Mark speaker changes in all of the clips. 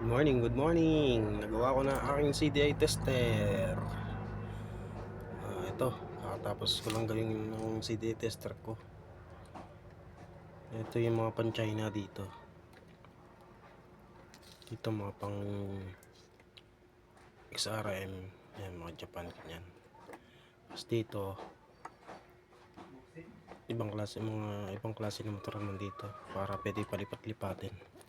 Speaker 1: Good morning, good morning. Nagawa ko na aking CDI tester. Ah, ito, kakatapos ko lang gawin ng CDI tester ko. Ito yung mga pan-China dito. Dito mga pang XRM, yan mga Japan ganyan. Tapos dito, ibang klase mga ibang klase ng motor naman dito para pwede palipat-lipatin.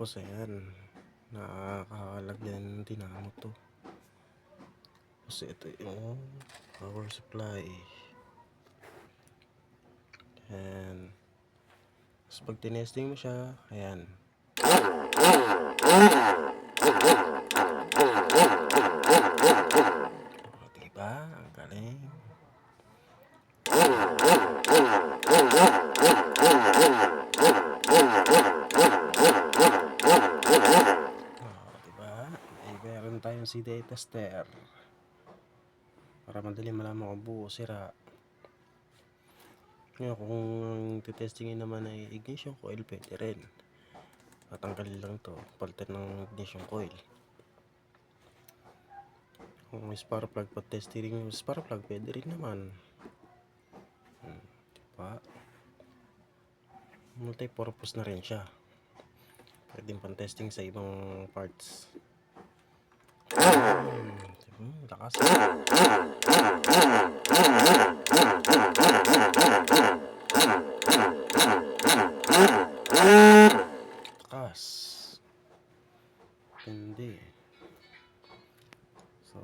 Speaker 1: Tapos ayan, nakakalagyan ng dinamo to. Tapos ito yung power supply. Ayan. Tapos pag tinesting mo siya, ayan. Diba? Ang galing. Meron tayong CDI tester. Para madali malaman kung buo sira. Ngayon, kung titestingin naman ay ignition coil, pwede rin. Tatanggalin lang to, palitan ng ignition coil. Kung may spark plug pa testing yung spark plug, pwede rin naman. Hmm, diba? Multi-purpose na rin siya. Pwede pang testing sa ibang parts. Lakas. Lakas. Hindi. So,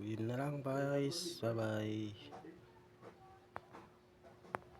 Speaker 1: yun na lang guys. Bye-bye.